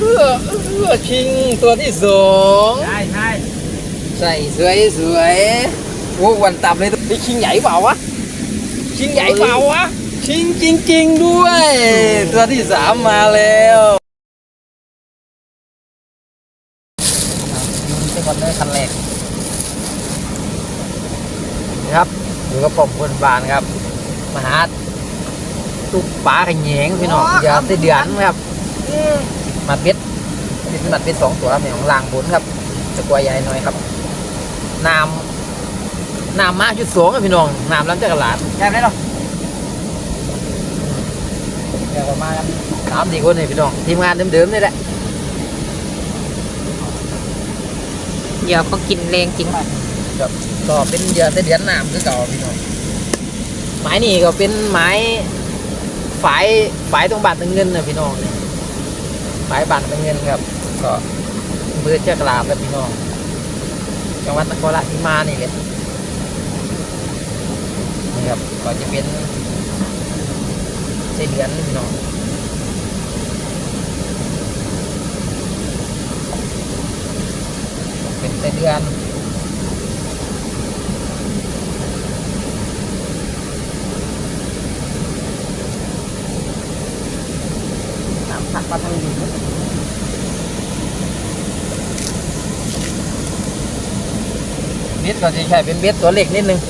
เอื้อเอื้อชิงตัวที่สองใช่ใช่ใส่สวยสวยโอ้วันต่ำเลยไอ้ชิงใหญ่เปล่าวะชิงใหญ่เปล่าวะชิงจริง ๆ ด้วย ตัวที่สามมาแล้วเป็นคนเลยคันแรกนี่ครับอยู่กับผมคนบานครับมาหาตุ๊กปลาขะแหงพี่น้องอย่าเสียเดือนครับ มาเป็ดเป็นมาเป็ดสองตัวครับเนี่ยของลางบุญครับจะกลัวใหญ่หน่อยครับน้ำน้ำมาจุดสองครับพี่น้องน้ำล้ำจากกระลาดใช่ไหมเนาะเดี๋ยวก็มากันสามสี่คนนี่พี่น้องทีมงานเดิมๆนี่แหละเดี๋ยวเขากินแรงจริงครับก็เป็นเหยื่อเส้นเดือนน้ำคือเก่าพี่น้องไม้นี่ก็เป็นไม้ฝายฝายตรงบาทตรงเงินนะพี่น้องนี่ ฝายบาทตรงเงินครับก็เบื่อเจ้ากลาบแล้วพี่น้องจังหวัดนครราชสีมานี่เลยนี่ครับก็จะเป็นเส้นเดือนพี่น้องเป็นเส้นเดือนำผักปลาทะเล เบ็ดก็จะใช้เป็นเบ็ดตัวเล็กนิดนึง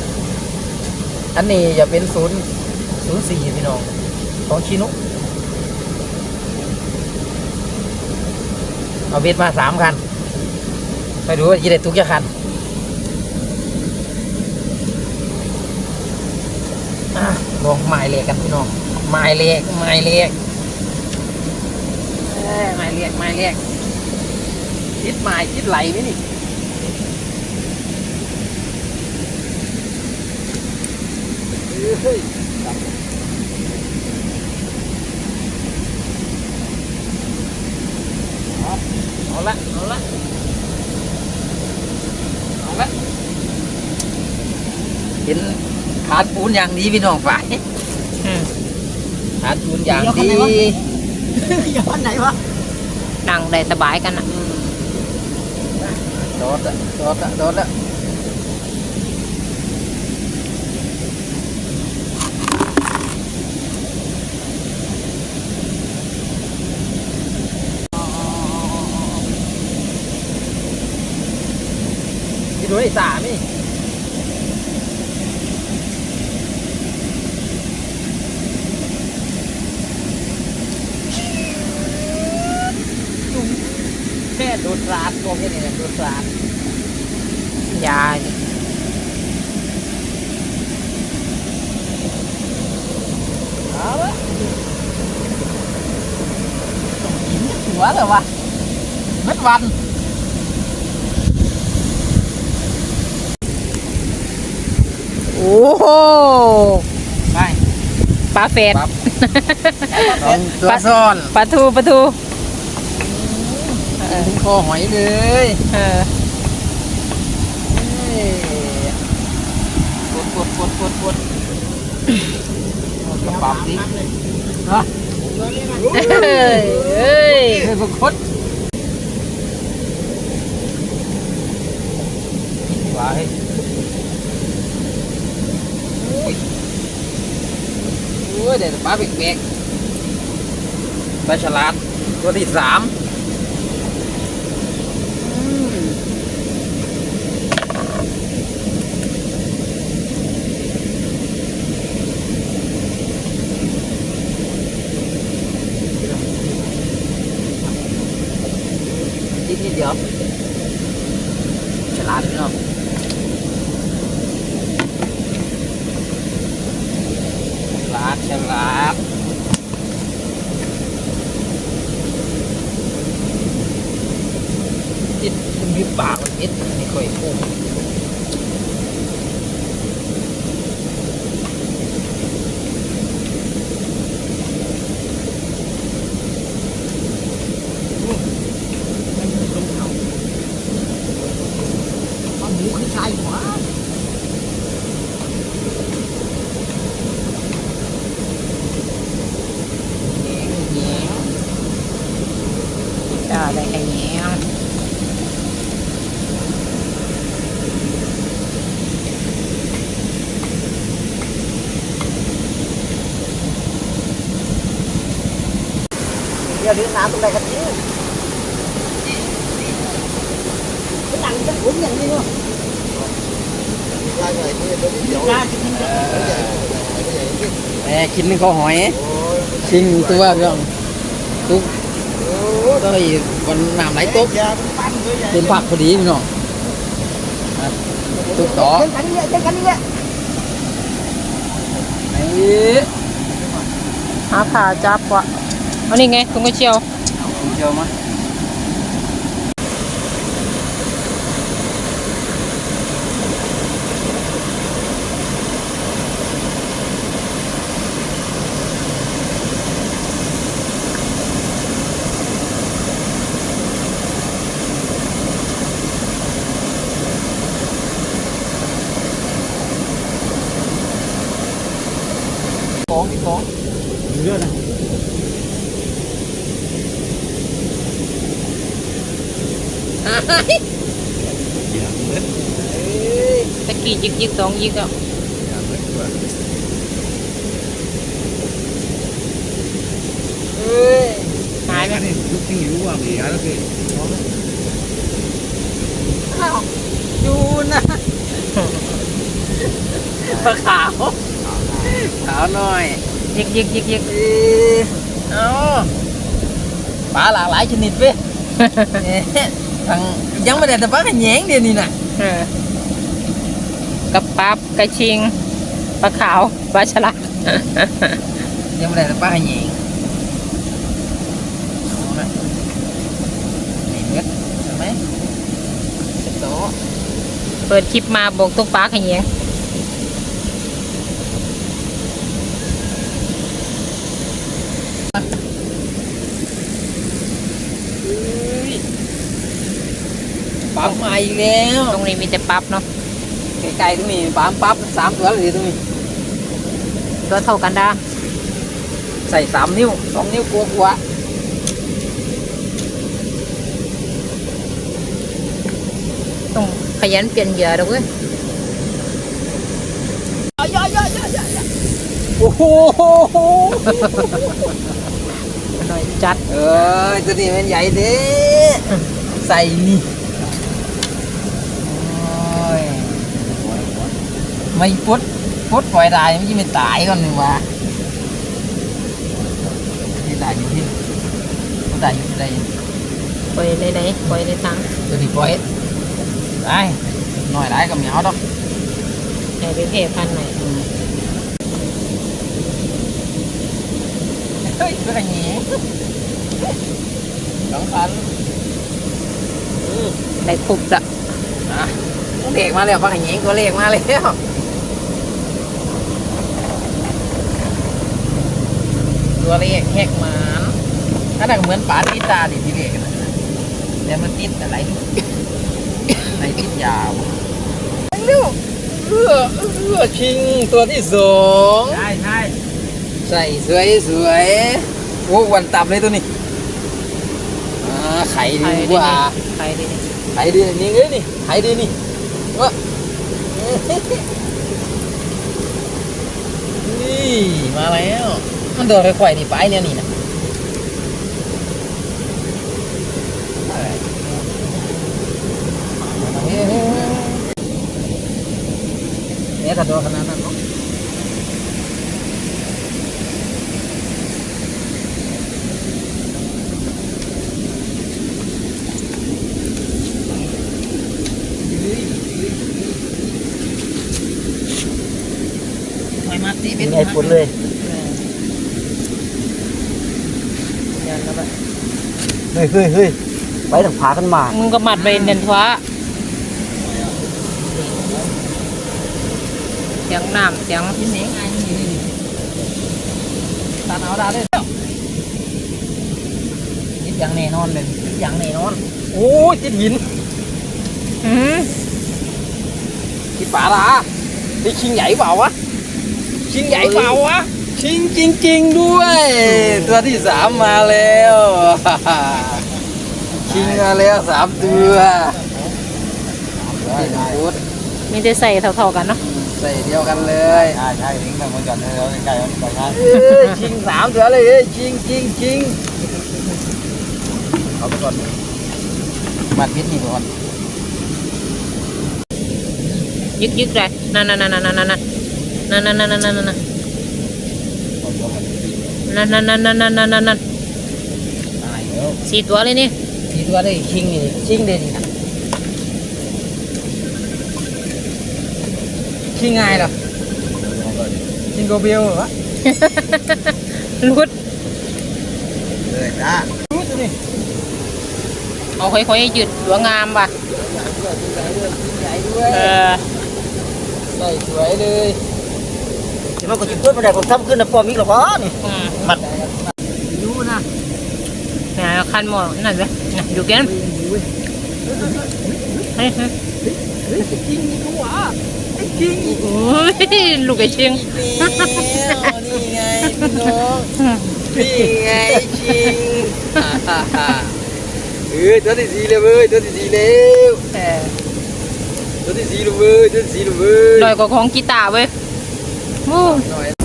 อันนี้จะเป็นศูนย์ศูนย์สี่พี่น้องของชินุเอาเบ็ดมาสามคัน ไปดูว่าจะได้ตุกจะคันลองไม้เล็กกันพี่น้องไม้เล็กไม้เล็กไม้เล็กไม้เล็กจิดไม้จิดไหลไหมนี่ ฮ้ยเอาละเอาละเอาละเห็นขาดปูนอย่างดีพี่น้องฝ่ายขาดปูนอย่างดีอย่าวันไหนวะนั่งได้สบายกันอะโดดอะโดดอะโดดอะ ดูไอ้สามี่แค่โดนรานก็แค่นี้แหละโดนรานยาเอาละต้องกินหัวเลยวะเม็ดวัน โอ้โหไปปลาเฟดปั๊บสองตัวซ่อนปลาทูปลาทูเออถึงคอหอยเลยเออเอ้ยกดกดกดกดกดกระป๋องดิฮะเอ้ยเอ้ยเฮ้ยพวกคดว้ายโอ้ยโอ้ ยเดี๋ยวปลาเบกเบกปลาฉลาดตัวที่สามนิดนิดเดียวฉลาดเนาะฉลาดฉลาดติดมันมีปากมันนิดไม่ค่อยพุ่งแหงแหง ได้ไข่แหง เดี๋ยวนี้น้ำตรงไหนกันนี่หนังจะผมอย่างนี้เนาะยากินแหมกินนี่เขาหอยชิ ตะกี้ยิกยิกสองยิกอะเอ้ยหายไหมลูกที่รู้ว่ามีอะไรก็คือยูนะปลาขาวขาวหน่อยยิกยิกยิกยิกเอ้ยเอาปลาหลากหลายชนิดเว้ยเอ๊ะ ทางยังไม่ได้แต่ปลากระแยงเดียวนี่นะเออกับปับกระชิงปลาขาวปลาฉลามยังไม่ได้แต่ปลากระแยงเอาละนี่เม็ดใช่ไหมเสร็จโตะเปิดคลิปมาบอกตุ๊กปลาไข่แหง ปั๊มมา อีกแล้วตรงนี้มีแต่ปั๊บเนาะไกลๆตรงนี้ปั๊มปั๊บสามตัวเลยตรงนี้ตัวเท่ากันด้าใส่สามนิ้วสองนิ้วกลัวกลัวต้องขยันเปลี่ยนเหยื่อด้วยเว้ยโอ้โหหน่อยจัด เอ้ยตัวนี้มันใหญ่เด้ใส่นี่โอ้ย ไม่พุดพุดปล่อยได้มันจะไม่ตายก่อนหนึ่งวะที่ตายอยู่ที่พุดตายอยู่ที่ใดปล่อยในไหนปล่อยในถังตัวนี้ปล่อยได้หน่อยได้ก็ไม่เอาดอกให้ไปเทพันหน่อยเฮ้ยตัวนี้สองพันได้ครบละอะเลขมาแล้วพักหญิงก็เลขมาแล้ว ตัวเลขแหกหมานถ้าดังเหมือนปลาติดตาดิที่เลขนะแต่มันติดอะไรในติดยาวเร็วเอื้อเอื้อชิงตัวที่สองใช่ใช่ใส่สวยสวยโอ้วันตับเลยตัวนี้อ่าไข่ไข่ดีดีกว่าไข่ดีไข่ดีนี่เอ้ยนี่ไข่ดีนี่วะนี่มาแล้ว มันโดนค่อยๆนี่ไปเนี่ยนี่นะเนี่ยถ้าโดนขนาดนั้นเนาะไม่มาตีเป็นไงปุ่นเลยยันแล้วแบบ เฮ้ยเฮ้ยเฮ้ยไปทางผากันมามึงก็มัดไปเดินฟ้าเสียงน้ำเสียงกินเองไงนี่นี่นี่ตาเอาดาเลยยิดอย่างแน่นอนเลยยิดอย่างแน่นอน โอ้ยจิดหินอืมจิดป่าละนี่ชิงใหญ่เปล่าวะชิงใหญ่เปล่าวะ ชิงจริง ๆ ด้วย ตัวที่สามมาแล้วคิงมาแล้วสามตัวนี่นะพุทธมีแต่ใส่เท่าๆกันเนาะใส่เดียวกันเลยใช่ใช่ทิ้งไปเหมือนกันเลยใกล้ๆกันใกล้เอ้ยชิงสามตัวเลยเอ้ยชิงชิงชิงเอาไปก่อนมัดพิษนี่ไปก่อนยึกยึกๆเลยนั่นนั่นนั่นนั่นนั่นนั่นนั่นนั่นนั่นนั่น นั่นนั่นนั่นนั่นนั่นนั่นนั่นตายแล้วสี่ตัวเลยนี่สี่ตัวเลยชิงเลยชิงเด่นชิงไงล่ะชิงโกเบลวะลุดเลยจ้าลุดนี่เอาค่อยๆหยุดหัวงามป่ะเออสวยเลย ๆที่มันก็จิ้มเพื่อนมาได้ผมทำขึ้นนะปอมิกหรอวะนี่อืมมันดูนะเนี่ยคันหมดนั่นเลยนะดูกันเฮ้ยเฮ้ยจริงกูอะจริงโอ้ยลูกไอ้เชียงนี่ไงพี่น้องนี่ไงชิงเออตัวที่สี่เลยเว้ยตัวที่สี่แล้วเออตัวที่สี่เลยเว้ยตัวที่สี่เลยเว้ยลอยกว่าของกีตาร์เว้ย 哦。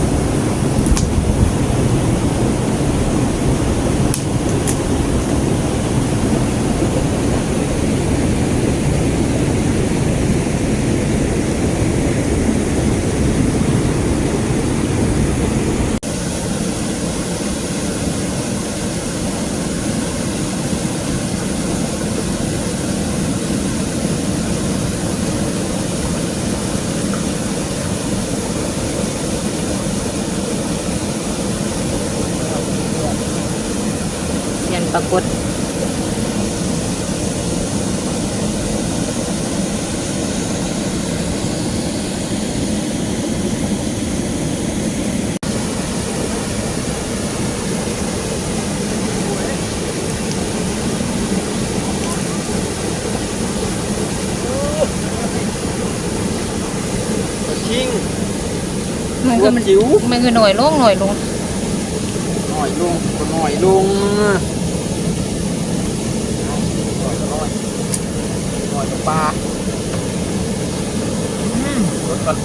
ปรากฏชิงมันตัก็วมันจิ๋ว มันคือหน่อยลงหน่อยลง หน่อยลงหน่อยลงหน่อยหน่อยหน่อย ปลาลดก่อน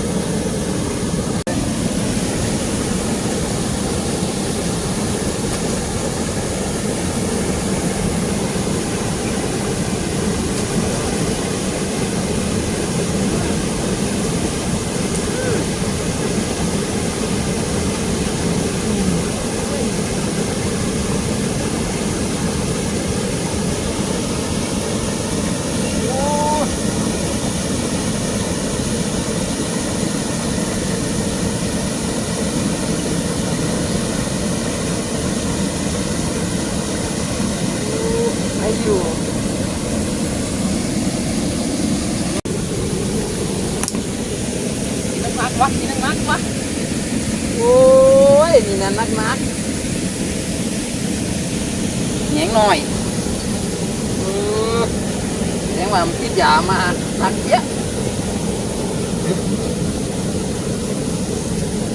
อยามาทักเยอะ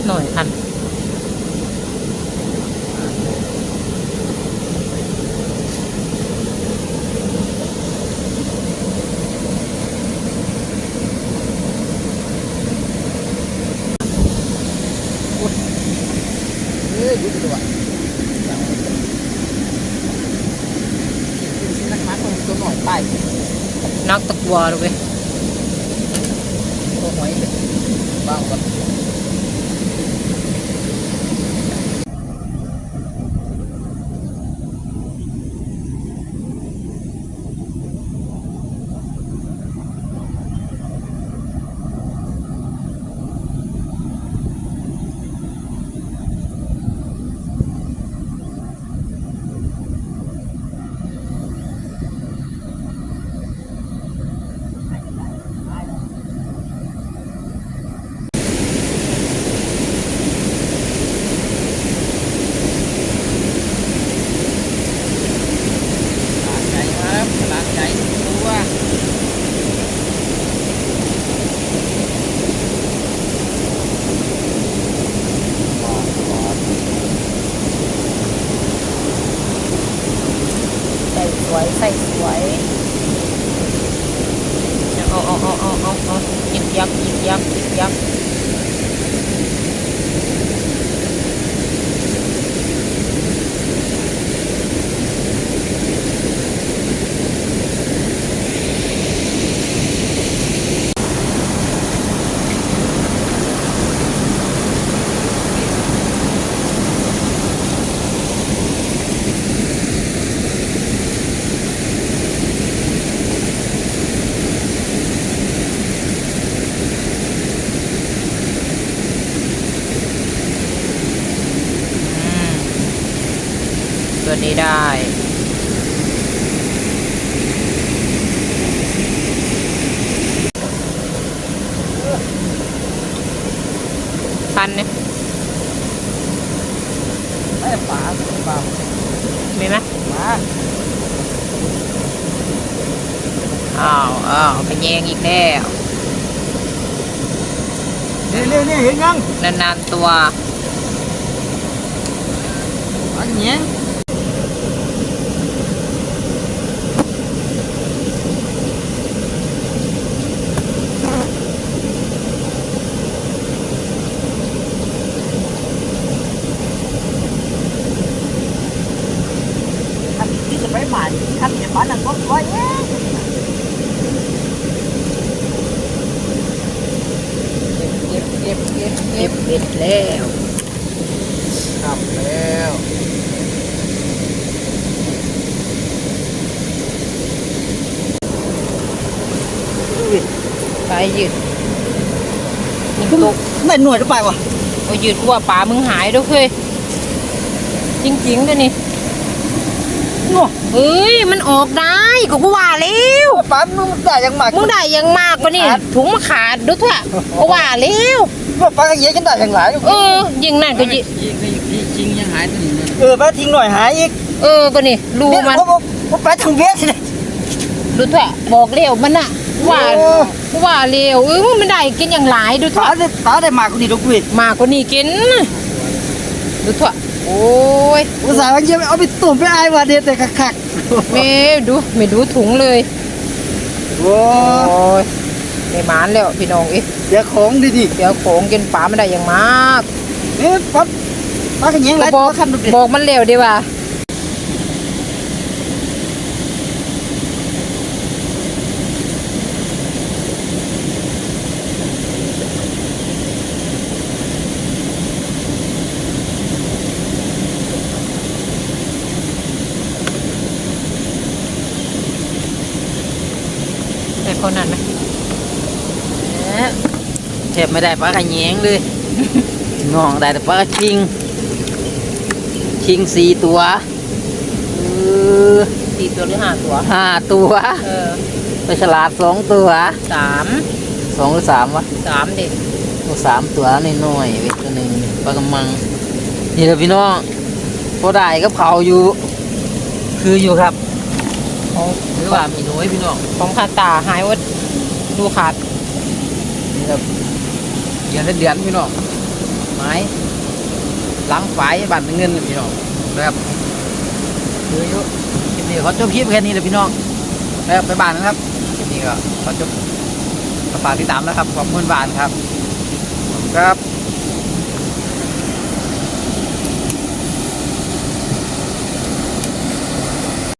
หน่อยพัน waterway. นี้ได้ พันเนี่ยไอ้ปลาปลามีไหมปลาอ้าวอ้าวไปแยงอีกแล้วเนี่ยเนี่ยเนี่ยเห็นยังนานๆตัวอันเนี้ยท่านที่จะไปหมานท่านจะหมานนั่นก็ร้อยเอ๊ะ เก็บเก็บเก็บเก็เก็บบเบ็ดแล้วทำแล้วไปยืดนี่ตกไม่หน่วยจะไปวะโอ้ยืดกว่าป่ามึงหายด้วยเคยจริงๆด้วยนี่ โน่เฮ้ยมันออกได้ก็กูว่าแล้วปลามึงได้ยังหมากมึงได้ยังมากกว่านี่ขาดถุงมาขาดด้วยเถอะก็ว่าแล้วว่าปลากระเยอะกันได้ยังหลายอยู่เออยิงนั่นก็ยิยิงก็ยิงที่จริงยังหายตัวนี้เลยเออปลาทิ้งหน่อยหายอีกเออก็นี่รูเนี่ยมันผมผมผมไปทางเวียดสิเนี่ยดูเถอะบอกเร็วมันน่ะว่าโอ้ว่าเร็วเออมึงไม่ได้กินอย่างหลายดูปเถลาอะได้ปลาได้หมากกูดีดอกกุยมากกว่านี้กินดูเถอะ โอ้ยอุตส่าห์ว่าเยี่ยมเอาไปตุ่มไปอายว่าเด็ดแต่คักเมดูไม่ดูถุงเลยๆโอ้โอ้ยไม่หมานแล้วพี่น้องเอ๊ะเดี๋ยวของดีเดี๋ยวโขงกินปลาไม่ได้อย่างมากๆนี่ปลาปลากระเยงหลายบตัอวกทำดูดิบอกมันเร็วดีว่าแต่คนนั้นไหม เทบ ไม่ได้ปลากระแยงเลยน้องได้แต่ปลากระชิง ชิงสี่ตัวเออสี่ตัวหรือห้าตัวห้าตัวเออไปฉลาดสองตัวสามสองหรือสามวะสามเด็กโอ้สามตัวน้อยๆเวทตัวหนึ่งปลากระมัง นี่แหละพี่น้องพอได้กับเขาอยู่ คืออยู่ครับของหรือว่ามีน้อยพี่น้องของคาตาหายว่าดูขาดนี่ครับเดือนเดือนพี่น้องไม้หล้างฝายบัตรเงินพี่น้องนะครับคืออยู่คลิปนี้ขอจบคลิปแค่นี้เลยพี่น้องแล้วไปบ้านนะครับคลิปนี้ก็ขอจบฝากติดตามนะครับขอบคุณบ้านครับครับ